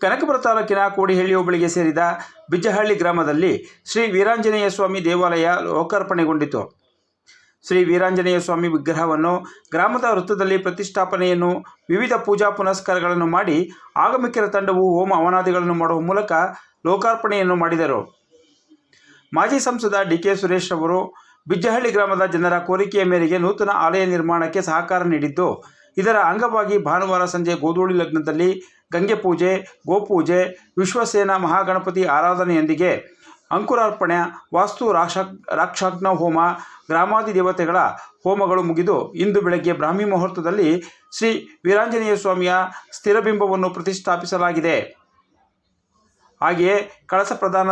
ಕನಕಪುರ ತಾಲೂಕಿನ ಕೋಡಿಹಳ್ಳಿ ಹೋಬಳಿಗೆ ಸೇರಿದ ಬಿಜ್ಜಹಳ್ಳಿ ಗ್ರಾಮದಲ್ಲಿ ಶ್ರೀ ವೀರಾಂಜನೇಯ ಸ್ವಾಮಿ ದೇವಾಲಯ ಲೋಕಾರ್ಪಣೆಗೊಂಡಿತು. ಶ್ರೀ ವೀರಾಂಜನೇಯ ಸ್ವಾಮಿ ವಿಗ್ರಹವನ್ನು ಗ್ರಾಮದ ವೃತ್ತದಲ್ಲಿ ಪ್ರತಿಷ್ಠಾಪನೆಯನ್ನು ವಿವಿಧ ಪೂಜಾ ಪುನಸ್ಕಾರಗಳನ್ನು ಮಾಡಿ ಆಗಮಿಕರ ತಂಡವು ಹೋಮ ಅವನಾದಿಗಳನ್ನು ಮಾಡುವ ಮೂಲಕ ಲೋಕಾರ್ಪಣೆಯನ್ನು ಮಾಡಿದರು. ಮಾಜಿ ಸಂಸದ ಡಿ ಕೆ ಸುರೇಶ್ ಅವರು ಬಿಜ್ಜಹಳ್ಳಿ ಗ್ರಾಮದ ಜನರ ಕೋರಿಕೆಯ ಮೇರೆಗೆ ನೂತನ ಆಲಯ ನಿರ್ಮಾಣಕ್ಕೆ ಸಹಕಾರ ನೀಡಿದ್ದು, ಇದರ ಅಂಗವಾಗಿ ಭಾನುವಾರ ಸಂಜೆ ಗೋಧೂಳಿ ಲಗ್ನದಲ್ಲಿ ಗಂಗೆ ಪೂಜೆ, ಗೋಪೂಜೆ, ವಿಶ್ವಸೇನಾ ಮಹಾಗಣಪತಿ ಆರಾಧನೆಯೊಂದಿಗೆ ಅಂಕುರಾರ್ಪಣೆ, ವಾಸ್ತು ರಾಕ್ಷ ರಾಕ್ಷಾಗ್ನ ಹೋಮ, ಗ್ರಾಮಾದಿ ದೇವತೆಗಳ ಹೋಮಗಳು ಮುಗಿದು ಇಂದು ಬೆಳಗ್ಗೆ ಬ್ರಾಹ್ಮಿ ಮುಹೂರ್ತದಲ್ಲಿ ಶ್ರೀ ವೀರಾಂಜನೇಯ ಸ್ವಾಮಿಯ ಸ್ಥಿರಬಿಂಬವನ್ನು ಪ್ರತಿಷ್ಠಾಪಿಸಲಾಗಿದೆ. ಹಾಗೆಯೇ ಕಳಸ ಪ್ರಧಾನ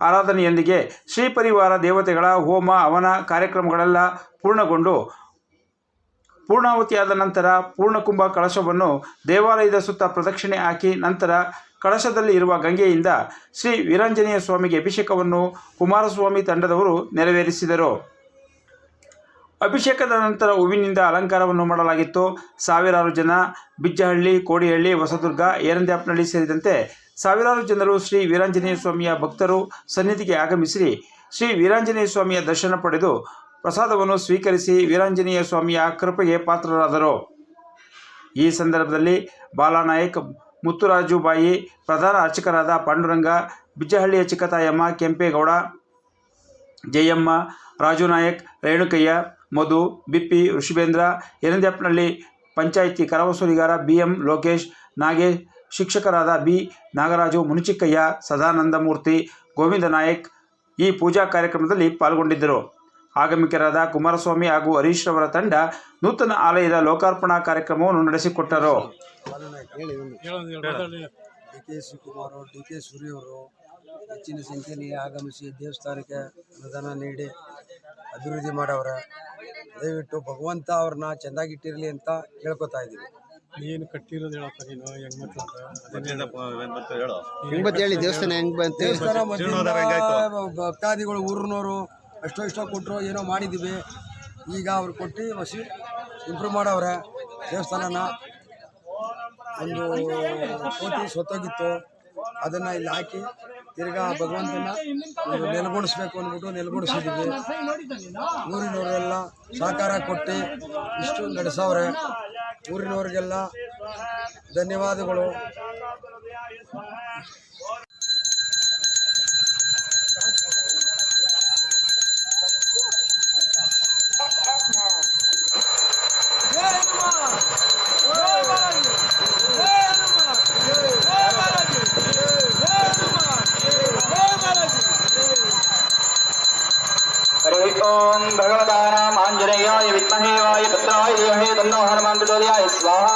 ಆರಾಧನೆಯೊಂದಿಗೆ ಶ್ರೀ ಪರಿವಾರ ದೇವತೆಗಳ ಹೋಮ ಅವನ ಕಾರ್ಯಕ್ರಮಗಳೆಲ್ಲ ಪೂರ್ಣಗೊಂಡು ಪೂರ್ಣಾವತಿಯಾದ ನಂತರ ಪೂರ್ಣಕುಂಭ ಕಳಶವನ್ನು ದೇವಾಲಯದ ಸುತ್ತ ಪ್ರದಕ್ಷಿಣೆ ಹಾಕಿ ನಂತರ ಕಳಶದಲ್ಲಿ ಇರುವ ಗಂಗೆಯಿಂದ ಶ್ರೀ ವೀರಾಂಜನೇಯ ಸ್ವಾಮಿಗೆ ಅಭಿಷೇಕವನ್ನು ಕುಮಾರಸ್ವಾಮಿ ತಂಡದವರು ನೆರವೇರಿಸಿದರು. ಅಭಿಷೇಕದ ನಂತರ ಹೂವಿನಿಂದ ಅಲಂಕಾರವನ್ನು ಮಾಡಲಾಗಿತ್ತು. ಸಾವಿರಾರು ಜನ ಬಿಜ್ಜಹಳ್ಳಿ, ಕೋಡಿಹಳ್ಳಿ, ಹೊಸದುರ್ಗ, ಏರಂದ್ಯಾಪ್ನಹಳ್ಳಿ ಸೇರಿದಂತೆ ಸಾವಿರಾರು ಜನರು ಶ್ರೀ ವೀರಾಂಜನೇಯ ಸ್ವಾಮಿಯ ಭಕ್ತರು ಸನ್ನಿಧಿಗೆ ಆಗಮಿಸಿ ಶ್ರೀ ವೀರಾಂಜನೇಯ ಸ್ವಾಮಿಯ ದರ್ಶನ ಪಡೆದು ಪ್ರಸಾದವನ್ನು ಸ್ವೀಕರಿಸಿ ವೀರಾಂಜನೇಯ ಸ್ವಾಮಿಯ ಕೃಪೆಗೆ ಪಾತ್ರರಾದರು. ಈ ಸಂದರ್ಭದಲ್ಲಿ ಬಾಲಾನಾಯಕ್ ಮುತ್ತುರಾಜು ಬಾಯಿ, ಪ್ರಧಾನ ಅರ್ಚಕರಾದ ಪಾಂಡುರಂಗ ಬಿಜ್ಜಹಳ್ಳಿಯ ಚಿಕ್ಕತಾಯಮ್ಮ, ಕೆಂಪೇಗೌಡ, ಜಯಮ್ಮ, ರಾಜು ನಾಯಕ್, ರೇಣುಕಯ್ಯ, ಮಧು, ಬಿಪ್ಪಿ, ಋಷಿಬೇಂದ್ರ ಯರಂದ್ಯಪ್ಪನಹಳ್ಳಿ ಪಂಚಾಯಿತಿ ಕರವಸೂಲಿಗಾರ ಬಿ ಎಂ ಲೋಕೇಶ್ ನಾಗೇಶ್ ಶಿಕ್ಷಕರಾದ ಬಿ ನಾಗರಾಜು, ಮುನಿಚಿಕ್ಕಯ್ಯ, ಸದಾನಂದಮೂರ್ತಿ, ಗೋವಿಂದ ನಾಯಕ್ ಈ ಪೂಜಾ ಕಾರ್ಯಕ್ರಮದಲ್ಲಿ ಪಾಲ್ಗೊಂಡಿದ್ದರು. ಆಗಮಿಕರಾದ ಕುಮಾರಸ್ವಾಮಿ ಹಾಗೂ ಹರೀಶ್ ರವರ ತಂಡ ನೂತನ ಆಲಯದ ಲೋಕಾರ್ಪಣಾ ಕಾರ್ಯಕ್ರಮವನ್ನು ನಡೆಸಿಕೊಟ್ಟರು. D K Shivakumar D K ಸೂರ್ಯವರು ಹೆಚ್ಚಿನ ಸಂಖ್ಯೆಯಲ್ಲಿ ಆಗಮಿಸಿ ದೇವಸ್ಥಾನಕ್ಕೆ ಅನುದಾನ ನೀಡಿ ಅಭಿವೃದ್ಧಿ ಮಾಡವರ. ದಯವಿಟ್ಟು ಭಗವಂತ ಅವ್ರನ್ನ ಚೆನ್ನಾಗಿಟ್ಟಿರಲಿ ಅಂತ ಕೇಳ್ಕೊತಾ ಇದ್ದೀವಿ ಏನು ಕಟ್ಟಿರೋದು ಹೇಳಪ್ಪ ನೀನು ಹೆಂಗ್ ಮಾತಾಡ್ದ ಹೆಂಗ್ ಹೇಳಿ. ದೇವಸ್ಥಾನ ಹೆಂಗ್ ಬಂತು? ಭಕ್ತಾದಿಗಳು ಊರಿನವರು ಎಷ್ಟೋ ಎಷ್ಟೋ ಕೊಟ್ಟರು ಏನೋ ಮಾಡಿದ್ದೀವಿ. ಈಗ ಅವ್ರು ಕೊಟ್ಟು ವಸಿ ಇಂಪ್ರೂವ್ ಮಾಡವ್ರೆ. ದೇವಸ್ಥಾನನ ಒಂದು ಕೋಟಿ ಸೊತ್ತೋಗಿತ್ತು ಅದನ್ನು ಇಲ್ಲಿ ಹಾಕಿ ತಿರ್ಗಾ ಭಗವಂತನ ಒಂದು ನೆಲೆಗೊಳಿಸ್ಬೇಕು ಅಂದ್ಬಿಟ್ಟು ನೆಲಗೊಡಿಸಿದ್ದೀವಿ ಊರಿನವರೆಲ್ಲ ಸಹಕಾರ ಕೊಟ್ಟು ಇಷ್ಟು ನಡೆಸವ್ರೆ. ಊರಿನವ್ರಿಗೆಲ್ಲ ಧನ್ಯವಾದಗಳು. ಓಂ ಭಗವತಾನಾಂ ಆಂಜನೇಯಾಯ ವಿದ್ಮಹೇ ವಾಯುಪುತ್ರಾಯ ದೇವಹೇ ತನ್ನೋ ಹನುಮಾನ್ ಪ್ರಚೋದಯಾಯ ಸ್ವಾಹ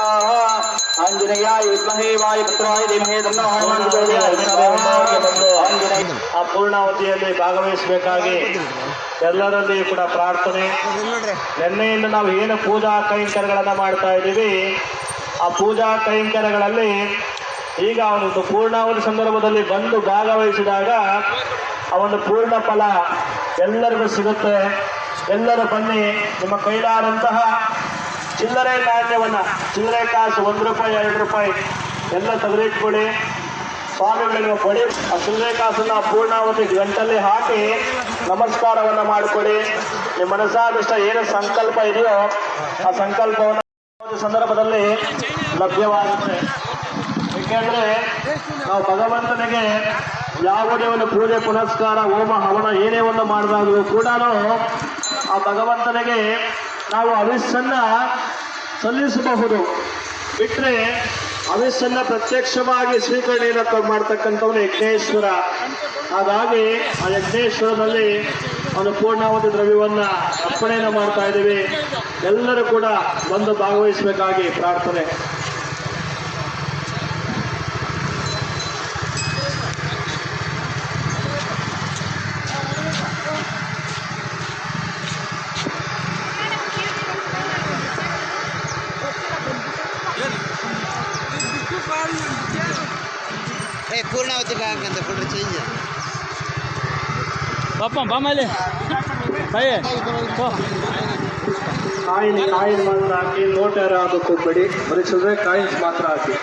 ಆಂಜನೇಯಾಯ ವಿದ್ಮಹೇ ವಾಯುಪುತ್ರಾಯ ದೇವಹೇ ತನ್ನೋ ಹನುಮಾನ್ ಪ್ರಚೋದಯಾಯ ಆ ಪೂರ್ಣಾವತಿಯಲ್ಲಿ ಭಾಗವಹಿಸಬೇಕಾಗಿ ಎಲ್ಲರಲ್ಲಿಯೂ ಕೂಡ ಪ್ರಾರ್ಥನೆ. ನಿನ್ನೆಯಿಂದ ನಾವು ಏನು ಪೂಜಾ ಕೈಂಕರ್ಯಗಳನ್ನು ಮಾಡ್ತಾ ಇದ್ದೀವಿ, ಆ ಪೂಜಾ ಕೈಂಕರ್ಯಗಳಲ್ಲಿ ಈಗ ಅವನೊಂದು ಪೂರ್ಣಾವತಿ ಸಂದರ್ಭದಲ್ಲಿ ಬಂದು ಭಾಗವಹಿಸಿದಾಗ ಆ ಒಂದು ಪೂರ್ಣ ಫಲ ಎಲ್ಲರಿಗೂ ಸಿಗುತ್ತೆ. ಎಲ್ಲರೂ ಬನ್ನಿ. ನಿಮ್ಮ ಕೈಲಾದಂತಹ ಚಿಲ್ಲರೆ ನಾಣ್ಯವನ್ನು ಚಿಲ್ಲರೆ ಕಾಸು ಒಂದು ರೂಪಾಯಿ, ಎರಡು ರೂಪಾಯಿ ಎಲ್ಲ ತೆಗೆದಿಟ್ಕೊಳ್ಳಿ. ಸ್ವಾಮಿಗಳಿಗೆ ಬಳಿ ಆ ಚಿಲ್ಲರೆ ಕಾಸನ್ನ ಪೂರ್ಣಾವತಿ ಗಂಟಲ್ಲಿ ಹಾಕಿ ನಮಸ್ಕಾರವನ್ನು ಮಾಡಿಕೊಡಿ ನಿಮ್ಮ ಮನಸ್ಸಾದಷ್ಟ ಏನು ಸಂಕಲ್ಪ ಇದೆಯೋ ಆ ಸಂಕಲ್ಪವನ್ನು ಸಂದರ್ಭದಲ್ಲಿ ಲಭ್ಯವಾಗುತ್ತೆ. ಏಕೆಂದ್ರೆ ನಾವು ಭಗವಂತನಿಗೆ ಯಾವುದೇ ಒಂದು ಪೂಜೆ, ಪುನಸ್ಕಾರ, ಹೋಮ, ಹವನ ಏನೇ ಒಂದು ಮಾಡಿದಾಗಲೂ ಕೂಡ ಆ ಭಗವಂತನಿಗೆ ನಾವು ಅವಿಸ್ಸನ್ನ ಸಲ್ಲಿಸಬಹುದು. ಬಿಟ್ಟರೆ ಅವಿಸ್ಸನ್ನ ಪ್ರತ್ಯಕ್ಷವಾಗಿ ಸ್ವೀಕರಣೆಯನ್ನು ಮಾಡ್ತಕ್ಕಂಥವನು ಯಜ್ಞೇಶ್ವರ. ಹಾಗಾಗಿ ಆ ಯಜ್ಞೇಶ್ವರದಲ್ಲಿ ಒಂದು ಪೂರ್ಣಾವತಿ ದ್ರವ್ಯವನ್ನ ಅರ್ಪಣೆಯನ್ನು ಮಾಡ್ತಾ ಇದ್ದೀವಿ. ಎಲ್ಲರೂ ಕೂಡ ಬಂದು ಭಾಗವಹಿಸಬೇಕಾಗಿ ಪ್ರಾರ್ಥನೆ. ಪಾಪ ಬಾಮಲ್ಲಿ ಬಾಯಿ ಕಾಯಿನ್ ಕಾಯಿನ್ ಮಾತ್ರ ಹಾಕಿ ನೋಟ್ ಯಾರು ಆಗಬೇಕು ಹೋಗ್ಬೇಡಿ ಬರೀ ಚಿಲ್ಲರೆ ಕಾಯಿನ್ಸ್ ಮಾತ್ರ ಹಾಕಿ.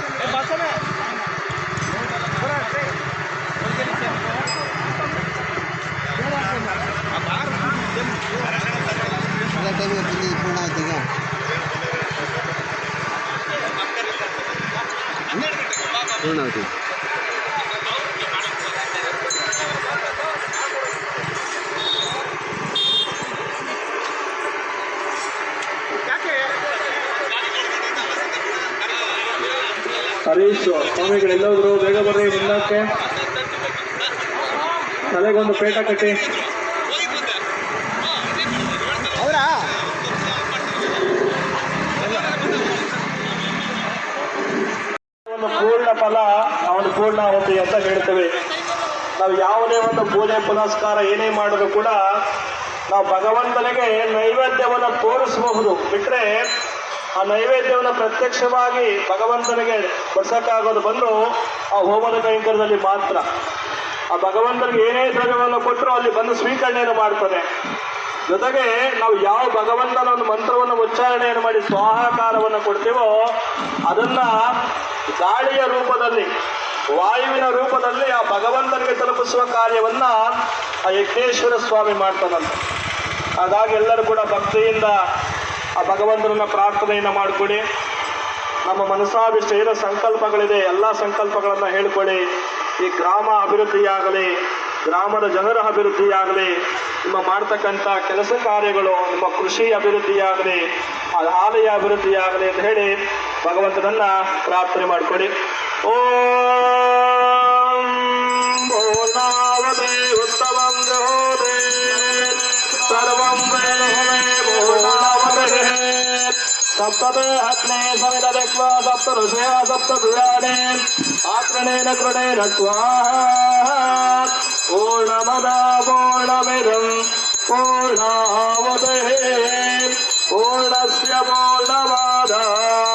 ಪೇಟ ಕಟ್ಟಿ ಅವರಾ ಒಂದು ಪೂರ್ಣ ಫಲ ಅವನು ಪೂರ್ಣ ಒಂದು ಅಂತ ಹೇಳ್ತೇವೆ. ನಾವು ಯಾವುದೇ ಒಂದು ಪೂಜೆ ಪುನಸ್ಕಾರ ಏನೇ ಮಾಡಿದ್ರು ಕೂಡ ನಾವು ಭಗವಂತನಿಗೆ ನೈವೇದ್ಯವನ್ನು ತೋರಿಸಬಹುದು. ಬಿಟ್ರೆ ಆ ನೈವೇದ್ಯವನ್ನು ಪ್ರತ್ಯಕ್ಷವಾಗಿ ಭಗವಂತನಿಗೆ ಕೊಡ್ಸಕ್ಕಾಗೋದು ಬಂದು ಆ ಹೋಮದ ಕೈಂಕರ್ಯದಲ್ಲಿ ಮಾತ್ರ. ಆ ಭಗವಂತನಿಗೆ ಏನೇ ದ್ರವ್ಯವನ್ನು ಕೊಟ್ಟರು ಅಲ್ಲಿ ಬಂದು ಸ್ವೀಕರಣೆಯನ್ನು ಮಾಡ್ತಾನೆ ಜೊತೆಗೆ ನಾವು ಯಾವ ಭಗವಂತನ ಒಂದು ಮಂತ್ರವನ್ನು ಉಚ್ಚಾರಣೆಯನ್ನು ಮಾಡಿ ಸ್ವಾಹಾಕಾರವನ್ನು ಕೊಡ್ತೀವೋ, ಅದನ್ನ ಗಾಳಿಯ ರೂಪದಲ್ಲಿ, ವಾಯುವಿನ ರೂಪದಲ್ಲಿ ಆ ಭಗವಂತನಿಗೆ ತಲುಪಿಸುವ ಕಾರ್ಯವನ್ನ ಆ ಯಜ್ಞೇಶ್ವರ ಸ್ವಾಮಿ ಮಾಡ್ತಾನಂತ. ಹಾಗಾಗಿ ಎಲ್ಲರೂ ಕೂಡ ಭಕ್ತಿಯಿಂದ ಆ ಭಗವಂತನನ್ನ ಪ್ರಾರ್ಥನೆಯನ್ನು ಮಾಡಿಕೊಡಿ. ನಮ್ಮ ಮನಸ್ಸಾಭಿಷ್ಟ, ಏನೋ ಸಂಕಲ್ಪಗಳಿದೆ, ಎಲ್ಲ ಸಂಕಲ್ಪಗಳನ್ನು ಹೇಳ್ಕೊಳ್ಳಿ ಈ ಗ್ರಾಮ ಅಭಿವೃದ್ಧಿಯಾಗಲಿ, ಗ್ರಾಮದ ಜನರ ಅಭಿವೃದ್ಧಿಯಾಗಲಿ, ನಿಮ್ಮ ಮಾಡ್ತಕ್ಕಂಥ ಕೆಲಸ ಕಾರ್ಯಗಳು, ನಿಮ್ಮ ಕೃಷಿ ಅಭಿವೃದ್ಧಿಯಾಗಲಿ ಆಲಯ ಅಭಿವೃದ್ಧಿಯಾಗಲಿ ಅಂತ ಹೇಳಿ ಭಗವಂತನನ್ನ ಪ್ರಾರ್ಥನೆ ಮಾಡಿಕೊಡಿ ಓಂ ಸರ್ವಂ सप्तते अग्ने समित देखवा सप्त ऋषय सप्त पुराणे आक्रनेन कृणेन स्वाहा पूर्णमदा पूर्णमिदं पूर्णावदये पूर्णस्य पूर्णमादाय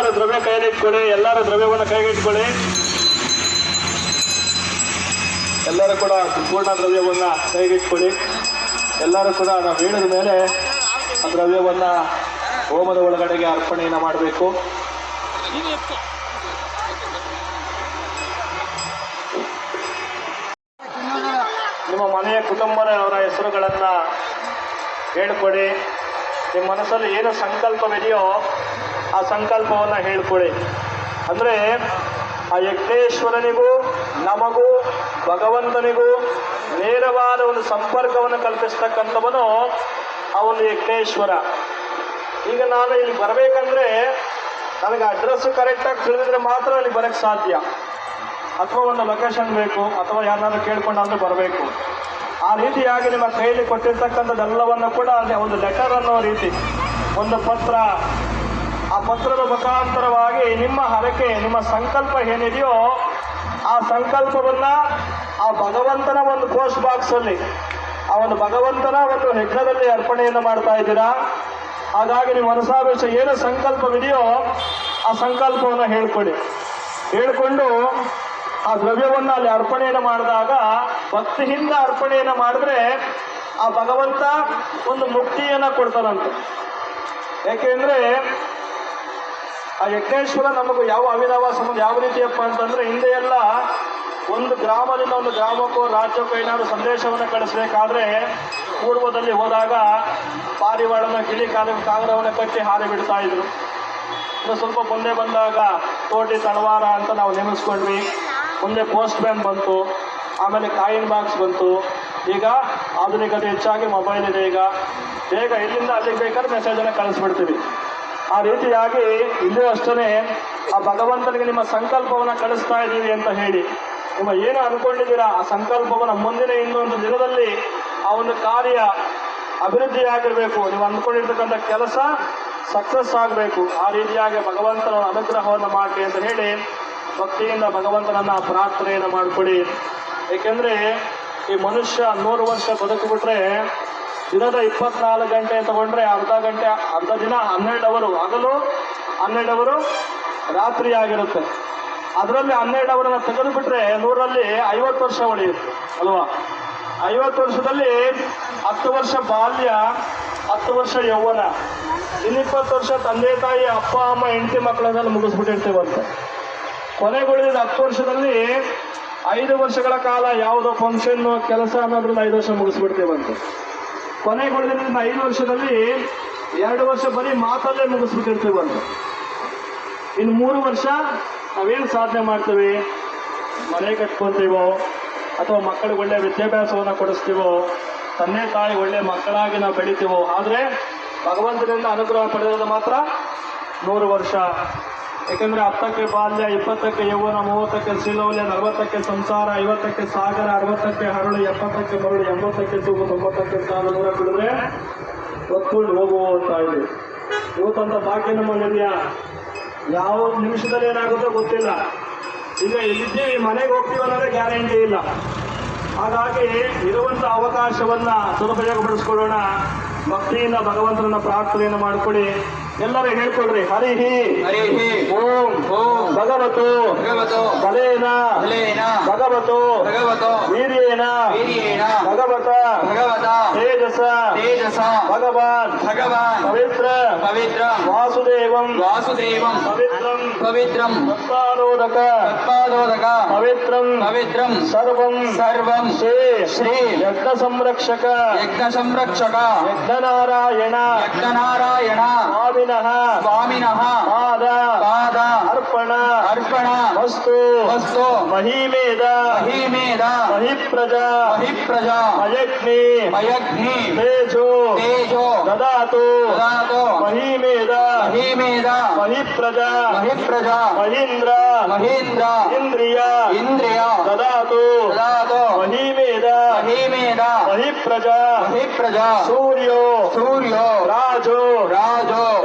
ಎಲ್ಲರೂ ದ್ರವ್ಯ ಕೈಲಿಟ್ಕೊಳ್ಳಿ ಎಲ್ಲರ ದ್ರವ್ಯವನ್ನು ಕೈಗೆಟ್ಕೊಳ್ಳಿ ಎಲ್ಲರೂ ಕೂಡ ಪೂರ್ಣ ದ್ರವ್ಯವನ್ನ ಕೈಗೆಟ್ಕೊಳ್ಳಿ ಎಲ್ಲರೂ ಕೂಡ ನಾವು ಹೇಳಿದ ಮೇಲೆ ಆ ದ್ರವ್ಯವನ್ನ ಹೋಮದ ಒಳಗಡೆಗೆ ಅರ್ಪಣೆಯನ್ನು ಮಾಡಬೇಕು. ನಿಮ್ಮ ಮನೆಯ ಕುಟುಂಬದ ಅವರ ಹೆಸರುಗಳನ್ನ ಹೇಳ್ಕೊಡಿ. ನಿಮ್ಮ ಮನಸ್ಸಲ್ಲಿ ಏನು ಸಂಕಲ್ಪವಿದೆಯೋ ಆ ಸಂಕಲ್ಪವನ್ನು ಹೇಳ್ಕೊಳ್ಳಿ ಅಂದರೆ ಆ ಯಜ್ಞೇಶ್ವರನಿಗೂ ನಮಗೂ ಭಗವಂತನಿಗೂ ನೇರವಾದ ಒಂದು ಸಂಪರ್ಕವನ್ನು ಕಲ್ಪಿಸ್ತಕ್ಕಂಥವನು ಅವನು ಯಜ್ಞೇಶ್ವರ. ಈಗ ನಾನು ಇಲ್ಲಿ ಬರಬೇಕಂದ್ರೆ ನನಗೆ ಅಡ್ರೆಸ್ ಕರೆಕ್ಟಾಗಿ ತಿಳಿದಿದ್ರೆ ಮಾತ್ರ ಅಲ್ಲಿ ಬರೋಕ್ಕೆ ಸಾಧ್ಯ. ಅಥವಾ ಒಂದು ಲೊಕೇಶನ್ ಬೇಕು, ಅಥವಾ ಯಾರಾದರೂ ಕೇಳ್ಕೊಂಡಾದ್ರೂ ಬರಬೇಕು. ಆ ರೀತಿಯಾಗಿ ನಿಮ್ಮ ಕೈಯಲ್ಲಿ ಕೊಟ್ಟಿರ್ತಕ್ಕಂಥದ್ದೆಲ್ಲವನ್ನು ಕೂಡ ಅಲ್ಲಿ ಒಂದು ಲೆಟರ್ ಅನ್ನೋ ರೀತಿ, ಒಂದು ಪತ್ರ ಪತ್ರದ ಮುಖಾಂತರವಾಗಿ ನಿಮ್ಮ ಹರಕೆ, ನಿಮ್ಮ ಸಂಕಲ್ಪ ಏನಿದೆಯೋ ಆ ಸಂಕಲ್ಪವನ್ನ ಆ ಭಗವಂತನ ಒಂದು ಪೋಸ್ಟ್ ಬಾಕ್ಸ್ ಅಲ್ಲಿ ಆ ಒಂದು ಭಗವಂತನ ಒಂದು ಹೆಗ್ಗದಲ್ಲಿ ಅರ್ಪಣೆಯನ್ನು ಮಾಡ್ತಾ ಇದ್ದೀರಾ? ಹಾಗಾಗಿ ನಿಮ್ಮ ಮನಸಾವೇಶ ಏನು ಸಂಕಲ್ಪವಿದೆಯೋ ಆ ಸಂಕಲ್ಪವನ್ನು ಹೇಳ್ಕೊಳ್ಳಿ. ಹೇಳ್ಕೊಂಡು ಆ ದ್ರವ್ಯವನ್ನು ಅಲ್ಲಿ ಅರ್ಪಣೆಯನ್ನು ಮಾಡಿದಾಗ, ಭಕ್ತಿಯಿಂದ ಅರ್ಪಣೆಯನ್ನು ಮಾಡಿದ್ರೆ ಆ ಭಗವಂತ ಒಂದು ಮುಕ್ತಿಯನ್ನು ಕೊಡ್ತಾನಂತೆ. ಯಾಕೆಂದ್ರೆ ಆ ಯಜ್ಞೇಶ್ವರ ನಮಗೂ ಯಾವ ಅವಿನಾವ ಸಂಬಂಧ, ಯಾವ ರೀತಿಯಪ್ಪ ಅಂತಂದ್ರೆ ಹಿಂದೆ ಎಲ್ಲ ಒಂದು ಗ್ರಾಮದಿಂದ ಒಂದು ಗ್ರಾಮಕ್ಕೋ, ರಾಜ್ಯಕ್ಕೋ ಏನಾದರೂ ಸಂದೇಶವನ್ನು ಕಳಿಸ್ಬೇಕಾದ್ರೆ ಪೂರ್ವದಲ್ಲಿ ಹೋದಾಗ ಪಾರಿವಾಳನ ಗಿಳಿ ಕಾಲ ಕಾಗರವನ್ನು ಕಟ್ಟಿ ಹಾರಿ ಬಿಡ್ತಾ ಇದ್ರು. ಇನ್ನು ಸ್ವಲ್ಪ ಮುಂದೆ ಬಂದಾಗ ತೋಟಿ ತಳವಾರ ಅಂತ ನಾವು ನೇಮಿಸ್ಕೊಂಡ್ವಿ ಮುಂದೆ ಪೋಸ್ಟ್ ಮ್ಯಾನ್ ಬಂತು, ಆಮೇಲೆ ಕಾಯಿನ್ ಬಾಕ್ಸ್ ಬಂತು. ಈಗ ಆಧುನಿಕತೆ ಹೆಚ್ಚಾಗಿ ಮೊಬೈಲ್ ಇದೆ ಈಗ. ಬೇಗ ಇಲ್ಲಿಂದ ಅಲ್ಲಿಗೆ ಬೇಕಾದ್ರೆ ಮೆಸೇಜನ್ನು ಕಳಿಸ್ಬಿಡ್ತೀವಿ. ಆ ರೀತಿಯಾಗಿ ಇಲ್ಲೂ ಅಷ್ಟೇ ಆ ಭಗವಂತನಿಗೆ ನಿಮ್ಮ ಸಂಕಲ್ಪವನ್ನು ಕಳಿಸ್ತಾ ಇದ್ದೀವಿ ಅಂತ ಹೇಳಿ. ನಿಮ್ಮ ಏನು ಅನ್ಕೊಂಡಿದ್ದೀರಾ? ಆ ಸಂಕಲ್ಪವನ್ನು ಮುಂದಿನ ಇನ್ನೊಂದು ದಿನದಲ್ಲಿ ಆ ಒಂದು ಕಾರ್ಯ ಅಭಿವೃದ್ಧಿ ಆಗಿರಬೇಕು ನೀವು ಅಂದ್ಕೊಂಡಿರ್ತಕ್ಕಂಥ ಕೆಲಸ ಸಕ್ಸಸ್ ಆಗಬೇಕು. ಆ ರೀತಿಯಾಗಿ ಭಗವಂತನ ಅನುಗ್ರಹವನ್ನು ಮಾಡಿ ಅಂತ ಹೇಳಿ ಭಕ್ತಿಯಿಂದ ಭಗವಂತನನ್ನ ಪ್ರಾರ್ಥನೆಯನ್ನು ಮಾಡಿಕೊಡಿ. ಏಕೆಂದರೆ ಈ ಮನುಷ್ಯ ನೂರು ವರ್ಷ ಬದುಕಿಬಿಟ್ರೆ ದಿನದ ಇಪ್ಪತ್ನಾಲ್ಕು ಗಂಟೆ ತಗೊಂಡ್ರೆ ಅರ್ಧ ಗಂಟೆ, ಅರ್ಧ ದಿನ ಹನ್ನೆರಡು ಅವರು, ಹಗಲು ಹನ್ನೆರಡು ಅವರು ರಾತ್ರಿ ಆಗಿರುತ್ತೆ. ಅದರಲ್ಲಿ ಹನ್ನೆರಡು ಅವರನ್ನ ತೆಗೆದು ಬಿಟ್ರೆ ನೂರಲ್ಲಿ ಐವತ್ತು ವರ್ಷ ಉಳಿಯುತ್ತೆ, ಅಲ್ವಾ? ಐವತ್ತು ವರ್ಷದಲ್ಲಿ ಹತ್ತು ವರ್ಷ ಬಾಲ್ಯ, ಹತ್ತು ವರ್ಷ ಯೌವನ, ಇನ್ನಿಪ್ಪತ್ತು ವರ್ಷ ತಂದೆ ತಾಯಿ, ಅಪ್ಪ, ಅಮ್ಮ, ಹೆಂಡತಿ ಮಕ್ಕಳನ್ನೆಲ್ಲ ಮುಗಿಸ್ಬಿಟ್ಟಿರ್ತೀವಂತೆ ಕೊನೆಗುಳಿದ ಹತ್ತು ವರ್ಷದಲ್ಲಿ ಐದು ವರ್ಷಗಳ ಕಾಲ ಯಾವುದೋ ಫಂಕ್ಷನ್ ಕೆಲಸ ಅನ್ನೋದ್ರಲ್ಲಿ ಐದು ವರ್ಷ ಮುಗಿಸ್ಬಿಡ್ತೀವಂತೆ ಕೊನೆಗುಳಿದ ಐದು ವರ್ಷದಲ್ಲಿ ಎರಡು ವರ್ಷ ಬರೀ ಮಾತಲ್ಲೇ ಮುಗಿಸ್ಬಿಟ್ಟಿರ್ತೀವಂತೆ ಇನ್ನು ಮೂರು ವರ್ಷ ನಾವೇನು ಸಾಧನೆ ಮಾಡ್ತೀವಿ? ಮನೆ ಕಟ್ಕೊತೀವೋ ಅಥವಾ ಮಕ್ಕಳಿಗೆ ಒಳ್ಳೆ ವಿದ್ಯಾಭ್ಯಾಸವನ್ನು ಕೊಡಿಸ್ತೀವೋ? ತಂದೆ ತಾಯಿ ಒಳ್ಳೆ ಮಕ್ಕಳಾಗಿ ನಾವು ಬೆಳಿತೀವೋ? ಆದರೆ ಭಗವಂತನಿಂದ ಅನುಗ್ರಹ ಪಡೆಯೋದು ಮಾತ್ರ ನೂರು ವರ್ಷ. ಯಾಕೆಂದರೆ ಹತ್ತಕ್ಕೆ ಬಾಲ್ಯ, ಇಪ್ಪತ್ತಕ್ಕೆ ಯೌವನ, ಮೂವತ್ತಕ್ಕೆ ಶಿಲೌಲ್ಯ, ನಲವತ್ತಕ್ಕೆ ಸಂಸಾರ, ಐವತ್ತಕ್ಕೆ ಸಾಗರ, ಅರವತ್ತಕ್ಕೆ ಹರಳು, ಎಪ್ಪತ್ತಕ್ಕೆ ಮರಳು, ಎಂಬತ್ತಕ್ಕೆ ತೂಗು, ತೊಂಬತ್ತಕ್ಕೆ ಸಾಲ, ನೂರ ಬಿಡಿದ್ರೆ ಒತ್ಕೊಂಡು ಹೋಗುವಂತಾ ಇದೆ. ಇವತ್ತಂತ ಭಾಗ್ಯ ಯಾವ ನಿಮಿಷದಲ್ಲಿ ಏನಾಗುತ್ತೋ ಗೊತ್ತಿಲ್ಲ. ಈಗ ಎಲ್ಲಿದ್ದೀವಿ ಮನೆಗೆ ಹೋಗ್ತೀವಿ ಗ್ಯಾರಂಟಿ ಇಲ್ಲ. ಹಾಗಾಗಿ ಇರುವಂಥ ಅವಕಾಶವನ್ನ ಸದುಪಯೋಗಪಡಿಸ್ಕೊಳ್ಳೋಣ. ಭಕ್ತಿಯಿಂದ ಭಗವಂತನನ್ನ ಪ್ರಾರ್ಥನೆಯನ್ನು ಮಾಡಿಕೊಡಿ ಎಲ್ಲರೂ ಹೇಳ್ಕೊಳ್ರಿ ಹರಿಹಿ ಹರಿಹಿ ಓಂ ಓಂ ಭಗವತು ಭಗವತೋ ಬಲೇನ ಬಲೇನ ಭಗವತು ಭಗವತೋ ವೀರ್ಯೇನ ವೀರ್ಯೇಣ ಭಗವತ ಭಗವತ ತೇಜಸ ತೇಜಸ ಭಗವಾನ್ ಭಗವಾನ್ ಪವಿತ್ರ ಪವಿತ್ರ ವಾಸುದೇವಂ ವಾಸುದೇವಂ ಪವಿತ್ರಂ ಪವಿತ್ರಂ ಭಕ್ತಾರೋದಕ ತತ್ಪಾದೋದಕ ಪವಿತ್ರಂ ಪವಿತ್ರಂ ಸರ್ವಂ ಸರ್ವಂ ಶ್ರೀ ಶ್ರೀ ಯಜ್ಞ ಸಂರಕ್ಷಕ ಯಜ್ಞ ಸಂರಕ್ಷಕ ಯಜ್ಞನಾರಾಯಣ ಯಜ್ಞನಾರಾಯಣ ಸ್ವಾಮಿನಃ स्वामिनः। स्वामिनः। पाद। पाद। अर्पण। अर्पण। वस्तु। वस्तु। महीमेद। महीमेद। महिप्रजा। महिप्रजा। मयग्नि। मयग्नि। तेजो। तेजो। ददातु। ददातु। महीमेद। महीमेद। महिप्रजा। महीप्रजा। महिन्द्र। महीन्द्र। इन्द्रिया। इन्द्रिया। ददातु। ददातु। महीमेद। महीमेद। महिप्रजा। महिप्रजा। सूर्यो। सूर्यो। राजो। राजो।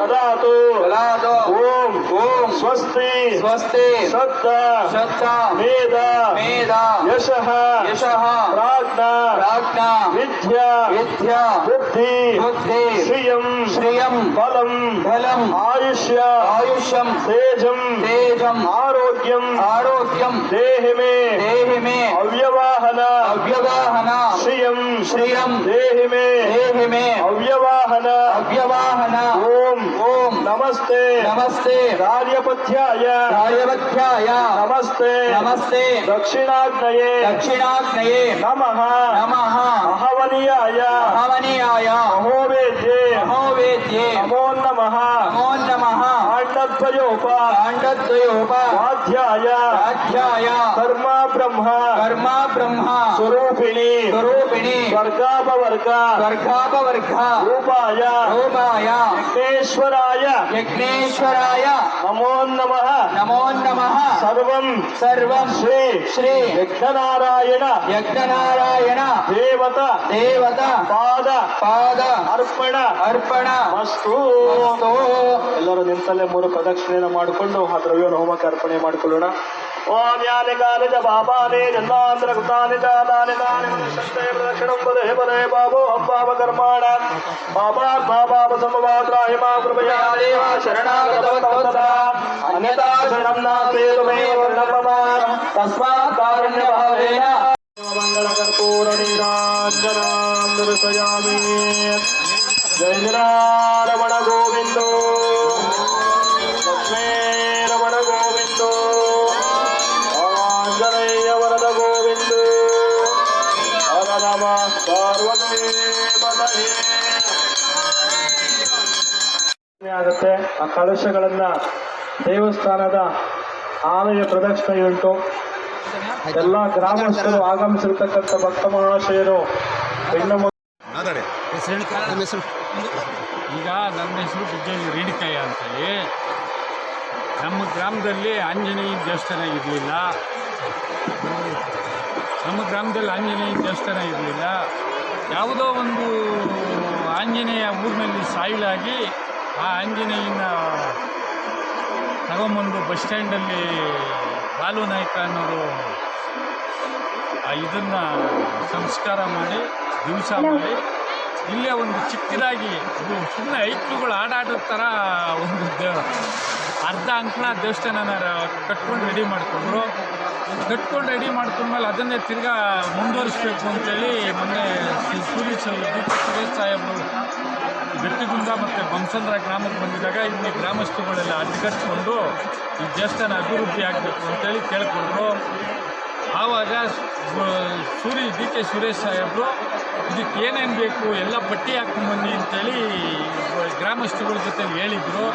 स्वस्ति सत्ता सत्ता मेधा मेधा यश यश प्राज्ञा प्राज्ञा विद्या विद्या बुद्धि बुद्धि श्रिय श्रिय बलं बलम् आयुष्य आयुष्यम तेजम तेजम आरोग्यम आरोग्यम देह में देह में अव्यवाहना अव्यवाहना श्रिय श्रिय देह में देह में अव्यवाहना अव्यवाहना ओ नमस्ते। नमस्ते। कार्यपथ्याय। कार्यपथ्याय। नमस्ते। नमस्ते। दक्षिणाग्नये। दक्षिणाग्नये। नमः। नमः। अहवनीयाय। वेद्ये। अहोवेद्ये अहोवेद्ये नमो नमः। ಆಂಡದ್ವಯೋಪ ಕಾಂಡದ್ವಯೋಪ ಸ್ವಾಧ್ಯಾಯ ಅಧ್ಯಾಯ ಕರ್ಮ ಬ್ರಹ್ಮ ಕರ್ಮ ಬ್ರಹ್ಮ ಸ್ವರೂಪಿಣಿ ಸ್ವರೂಪಿಣಿ ವರ್ಗಾಪವರ್ಗ ವರ್ಗಾಪವರ್ಗ ರೂಪಾಯ ರೂಪಾಯ ವಿಘ್ನೇಶ್ವರಾಯ ಯಜ್ಞೇಶ್ವರಾಯ ನಮೋ ನಮಃ ನಮೋ ನಮಃ ಸರ್ವಂ ಸರ್ವಂ ಶ್ರೀ ಶ್ರೀ ಯಜ್ಞನಾರಾಯಣ ಯಜ್ಞನಾರಾಯಣ ದೇವತ ದೇವತ ಪಾದ ಪಾದ ಅರ್ಪಣ ಅರ್ಪಣ ಮಸ್ತು ಮಸ್ತು. ಎಲ್ಲರೂ ನಿಂತಲ್ಲೇ ಮೂರು ಪ್ರದಕ್ಷಿಣೆಯನ್ನು ಮಾಡಿಕೊಂಡು ಆ ದ್ರವ್ಯವನ್ನು ಹೋಮಕ್ಕೆ ಅರ್ಪಣೆ ಮಾಡಿಕೊಳ್ಳೋಣ ಓಂ ಯಾನಿ ಕಾನಿ ಚ ಪಾಪಾನಿ ಜನ್ಮಾಂತರ ಕೃತಾನಿ ಚ ದಾನಿ ದಾನಿ ಮನುಷ್ಯಂತೆ ಪ್ರದಕ್ಷಿಣಂ ಪದೇ ಪದೇ ಬಾಬೋ ಹಬ್ಬಾವ ಕರ್ಮಾಣ ಪಾಪಾತ್ ಪಾಪಾಪ ಸಮವಾತ್ರಾಹಿ ಮಾ ಕೃಪಯಾ ದೇವ ಶರಣಾಗತವತ್ವತ್ಸ ಅನ್ಯತಾ ಶರಣಂ ನಾಸ್ತಿ ತ್ವಮೇವ ವರ್ಣಂ ಮಮ ತಸ್ಮಾತ್ ಕಾರುಣ್ಯ ಭಾವೇನ ಮಂಗಳಕರ್ಪೂರ ನೀರಾಜನಾಂ ದರ್ಶಯಾಮಿ ಜಯ ರಮಣ ಗೋವಿಂದೋ ಆಗುತ್ತೆ. ಆ ಕಳಶಗಳನ್ನ ದೇವಸ್ಥಾನದ ಆಲಯ ಪ್ರದಕ್ಷಿಣೆ ಉಂಟು ಎಲ್ಲ ಗ್ರಾಮಸ್ಥರು ಆಗಮಿಸಿರ್ತಕ್ಕಂಥ ಭಕ್ತ ಮಹಾಶಯರು ಹೆಣ್ಣು ಈಗ ನನ್ನ ಹೆಸರು ಬಿಜ್ಜಳ್ಳಿ ಅಂತ ಅಂತೇಳಿ ನಮ್ಮ ಗ್ರಾಮದಲ್ಲಿ ಆಂಜನೇಯ ದೇವಸ್ಥಾನ ಇರಲಿಲ್ಲ. ನಮ್ಮ ಗ್ರಾಮದಲ್ಲಿ ಆಂಜನೇಯ ದೇವಸ್ಥಾನ ಇರಲಿಲ್ಲ. ಯಾವುದೋ ಒಂದು ಆಂಜನೇಯ ಊರಿನಲ್ಲಿ ಸಾಯಿಲಾಗಿ ಆ ಆಂಜನೇಯನ ತಗೊಂಬಂದು ಬಸ್ ಸ್ಟ್ಯಾಂಡಲ್ಲಿ ಬಾಲು ನಾಯ್ಕ ಅನ್ನೋರು ಆ ಇದನ್ನು ಸಂಸ್ಕಾರ ಮಾಡಿ ದಿವಸ ಮಾಡಿ ಇಲ್ಲೇ ಒಂದು ಚಿಕ್ಕದಾಗಿ ಇದು ಸುಮ್ಮನೆ ಐಕ್ಲುಗಳು ಆಡಾಡೋ ಥರ ಒಂದು ದೇವ ಅರ್ಧ ಅಂಕಣ ದೇವಸ್ಥಾನನ ಕಟ್ಕೊಂಡು ರೆಡಿ ಮಾಡಿಕೊಂಡ್ರು. ಕಟ್ಕೊಂಡು ರೆಡಿ ಮಾಡ್ಕೊಂಡ್ಮೇಲೆ ಅದನ್ನೇ ತಿರ್ಗಾ ಮುಂದುವರಿಸ್ಬೇಕು ಅಂತೇಳಿ ಮೊನ್ನೆ ಸೂರ್ಯ ಸುರೇಶ್ ಸಾಹೇಬರು ಬೆಟ್ಟಗುಂದ ಮತ್ತು ಬಂಸಂದ್ರ ಗ್ರಾಮಕ್ಕೆ ಬಂದಿದ್ದಾಗ ಇಲ್ಲಿ ಗ್ರಾಮಸ್ಥರುಗಳೆಲ್ಲ ಅಡ್ಡಿಗಟ್ಕೊಂಡು ಈ ದೇವಸ್ಥಾನ ಅಭಿವೃದ್ಧಿ ಆಗಬೇಕು ಅಂತೇಳಿ ಕೇಳ್ಕೊಂಡ್ರು. ಆವಾಗ ಸೂರಿ ಡಿ ಕೆ ಸುರೇಶ್ ಸಾಹೇಬರು ಇದಕ್ಕೆ ಏನೇನು ಬೇಕು? ಎಲ್ಲ ಪಟ್ಟಿ ಹಾಕ್ಕೊಂಬನ್ನಿ ಅಂತೇಳಿ ಗ್ರಾಮಸ್ಥರುಗಳ ಜೊತೆ ಹೇಳಿದರು.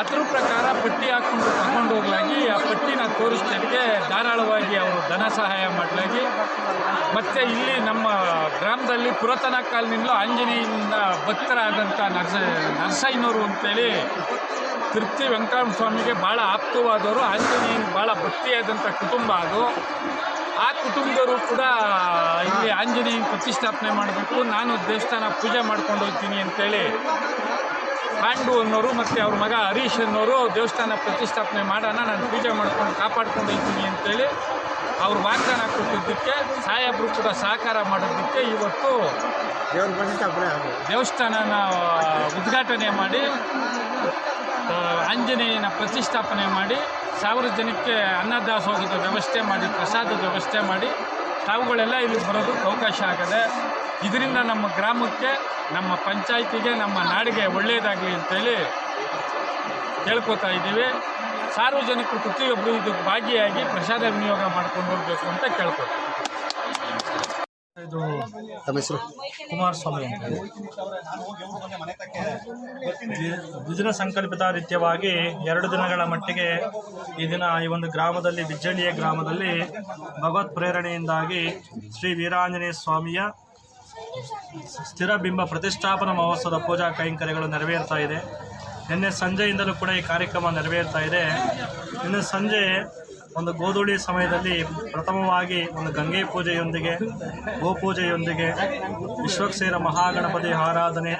ಅದ್ರ ಪ್ರಕಾರ ಪಟ್ಟಿ ಹಾಕೊಂಡು ತಗೊಂಡು ಹೋಗ್ಲಾಗಿ ಆ ಪಟ್ಟಿನ ತೋರಿಸ್ಲಿಕ್ಕೆ ಧಾರಾಳವಾಗಿ ಅವರು ಧನ ಸಹಾಯ ಮಾಡಲಾಗಿ. ಮತ್ತು ಇಲ್ಲಿ ನಮ್ಮ ಗ್ರಾಮದಲ್ಲಿ ಪುರಾತನ ಕಾಲದಿಂದಲೂ ಆಂಜನೇಯಿಂದ ಭಕ್ತರಾದಂಥ ನರ್ಸ, ನರಸಯ್ಯನವರು ಅಂತೇಳಿ ತೃಪ್ತಿ ವೆಂಕಟರಮ ಸ್ವಾಮಿಗೆ ಭಾಳ ಆಪ್ತವಾದವರು. ಆಂಜನೇಯನ ಭಾಳ ಭಕ್ತಿಯಾದಂಥ ಕುಟುಂಬ ಅದು. ಆ ಕುಟುಂಬದವರು ಕೂಡ ಇಲ್ಲಿ ಆಂಜನೇಯನ ಪ್ರತಿಷ್ಠಾಪನೆ ಮಾಡಬೇಕು. ನಾನು ದೇವಸ್ಥಾನ ಪೂಜೆ ಮಾಡ್ಕೊಂಡು ಹೋಗ್ತೀನಿ ಅಂತೇಳಿ ಪಾಂಡು ಅನ್ನೋರು ಮತ್ತು ಅವ್ರ ಮಗ ಹರೀಶ್ ಅನ್ನೋರು ದೇವಸ್ಥಾನ ಪ್ರತಿಷ್ಠಾಪನೆ ಮಾಡೋಣ, ನಾನು ಪೂಜೆ ಮಾಡ್ಕೊಂಡು ಕಾಪಾಡ್ಕೊಂಡು ಇದ್ದೀನಿ ಅಂತೇಳಿ ಅವ್ರು ವಾಗ್ದಾನ ಕೊಟ್ಟಿದ್ದಕ್ಕೆ, ಸಾಹೇಬರು ಕೂಡ ಸಹಕಾರ ಮಾಡೋದಕ್ಕೆ ಇವತ್ತು ದೇವಸ್ಥಾನನ ಉದ್ಘಾಟನೆ ಮಾಡಿ ಆಂಜನೇಯನ ಪ್ರತಿಷ್ಠಾಪನೆ ಮಾಡಿ, ಸಾವಿರ ಜನಕ್ಕೆ ಅನ್ನದಾಸೋಹದ ವ್ಯವಸ್ಥೆ ಮಾಡಿ ಪ್ರಸಾದದ ವ್ಯವಸ್ಥೆ ಮಾಡಿ, ತಾವುಗಳೆಲ್ಲ ಇಲ್ಲಿ ಬರೋದಕ್ಕೆ ಅವಕಾಶ ಆಗದೆ ಇದರಿಂದ ನಮ್ಮ ಗ್ರಾಮಕ್ಕೆ ನಮ್ಮ ಪಂಚಾಯಿತಿಗೆ ನಮ್ಮ ನಾಡಿಗೆ ಒಳ್ಳೆಯದಾಗಲಿ ಅಂತೇಳಿ ಕೇಳ್ಕೊತಾ ಇದ್ದೀವಿ. ಸಾರ್ವಜನಿಕರು ಪ್ರತಿಯೊಬ್ಬರು ಇದಕ್ಕೆ ಭಾಗಿಯಾಗಿ ಪ್ರಸಾದ ವಿನಿಯೋಗ ಮಾಡ್ಕೊಂಡು ಹೋಗಬೇಕು ಅಂತ ಕೇಳ್ಕೊತೀವಿ ಇದು ಕುಮಾರಸ್ವಾಮಿ ದ್ವಿದಿನ ಸಂಕಲ್ಪಿತ ರೀತಿಯವಾಗಿ ಎರಡು ದಿನಗಳ ಮಟ್ಟಿಗೆ ಈ ದಿನ ಈ ಒಂದು ಗ್ರಾಮದಲ್ಲಿ ಬಿಜ್ಜಳಿಯ ಗ್ರಾಮದಲ್ಲಿ ಭಗವತ್ ಪ್ರೇರಣೆಯಿಂದಾಗಿ ಶ್ರೀ ವೀರಾಂಜನೇಯ ಸ್ವಾಮಿಯ ಸ್ಥಿರ ಬಿಂಬ ಪ್ರತಿಷ್ಠಾಪನಾ ಮಹೋತ್ಸವದ ಪೂಜಾ ಕೈಂಕರ್ಯಗಳು ನೆರವೇರ್ತಾ ಇದೆ. ನಿನ್ನೆ ಸಂಜೆಯಿಂದಲೂ ಕೂಡ ಈ ಕಾರ್ಯಕ್ರಮ ನೆರವೇರ್ತಾ ಇದೆ. ನಿನ್ನೆ ಸಂಜೆ ಒಂದು ಗೋಧೂಳಿ ಸಮಯದಲ್ಲಿ ಪ್ರಥಮವಾಗಿ ಒಂದು ಗಂಗೆ ಪೂಜೆಯೊಂದಿಗೆ ಗೋಪೂಜೆಯೊಂದಿಗೆ ವಿಶ್ವಕ್ಸೇನ ಮಹಾಗಣಪತಿ ಆರಾಧನೆ,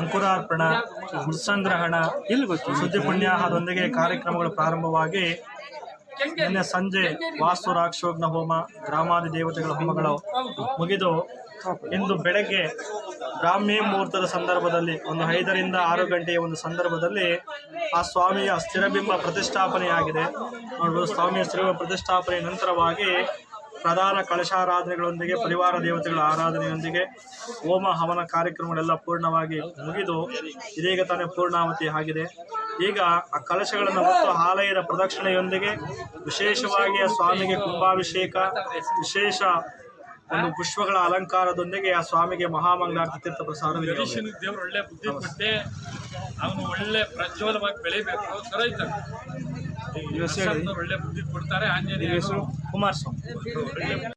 ಅಂಕುರಾರ್ಪಣ ಮೃತ್ಸಂಗ್ರಹಣ ಸುದ್ದಿ ಪುಣ್ಯಾಹದೊಂದಿಗೆ ಕಾರ್ಯಕ್ರಮಗಳು ಪ್ರಾರಂಭವಾಗಿ ನಿನ್ನೆ ಸಂಜೆ ವಾಸ್ತು ರಾಕ್ಷೋಗ್ನ ಹೋಮ, ಗ್ರಾಮಾದಿ ದೇವತೆಗಳ ಹೋಮಗಳು ಮುಗಿದು ಇಂದು ಬೆಳಗ್ಗೆ ಬ್ರಾಹ್ಮಿ ಮುಹೂರ್ತದ ಸಂದರ್ಭದಲ್ಲಿ ಒಂದು ಐದರಿಂದ ಆರು ಗಂಟೆಯ ಒಂದು ಸಂದರ್ಭದಲ್ಲಿ ಆ ಸ್ವಾಮಿಯ ಸ್ಥಿರಬಿಂಬ ಪ್ರತಿಷ್ಠಾಪನೆಯಾಗಿದೆ. ನೋಡು ಸ್ವಾಮಿಯ ಸ್ಥಿರಬಿಂಬ ಪ್ರತಿಷ್ಠಾಪನೆ ನಂತರವಾಗಿ ಪ್ರಧಾನ ಕಳಶಾರಾಧನೆಗಳೊಂದಿಗೆ ಪರಿವಾರ ದೇವತೆಗಳ ಆರಾಧನೆಯೊಂದಿಗೆ ಹೋಮ ಹವನ ಕಾರ್ಯಕ್ರಮಗಳೆಲ್ಲ ಪೂರ್ಣವಾಗಿ ಮುಗಿದು ಇದೀಗ ತಾನೇ ಪೂರ್ಣಾವತಿ ಆಗಿದೆ. ಈಗ ಆ ಕಲಶಗಳನ್ನು ಮತ್ತು ಆಲಯದ ಪ್ರದಕ್ಷಿಣೆಯೊಂದಿಗೆ ವಿಶೇಷವಾಗಿ ಆ ಸ್ವಾಮಿಗೆ ಕುಂಭಾಭಿಷೇಕ, ವಿಶೇಷ ಒಂದು ಪುಷ್ಪಗಳ ಅಲಂಕಾರದೊಂದಿಗೆ ಆ ಸ್ವಾಮಿಗೆ ಮಹಾಮಂಗಳಾರತಿ ತೀರ್ಥ ಪ್ರಸಾದ ಮನುಷ್ಯನಿಗೆ ದೇವ್ರು ಒಳ್ಳೆ ಬುದ್ಧಿ ಕೊಟ್ಟೆ ಅವನು ಒಳ್ಳೆ ಪ್ರಜ್ವಲವಾಗಿ ಬೆಳಿಬೇಕು ಸರೈತಾರೆ ಒಳ್ಳೆ ಬುದ್ಧಿ ಕೊಡ್ತಾರೆ ಆಂಜನೇಯ ಕುಮಾರಸ್ವಾಮಿ.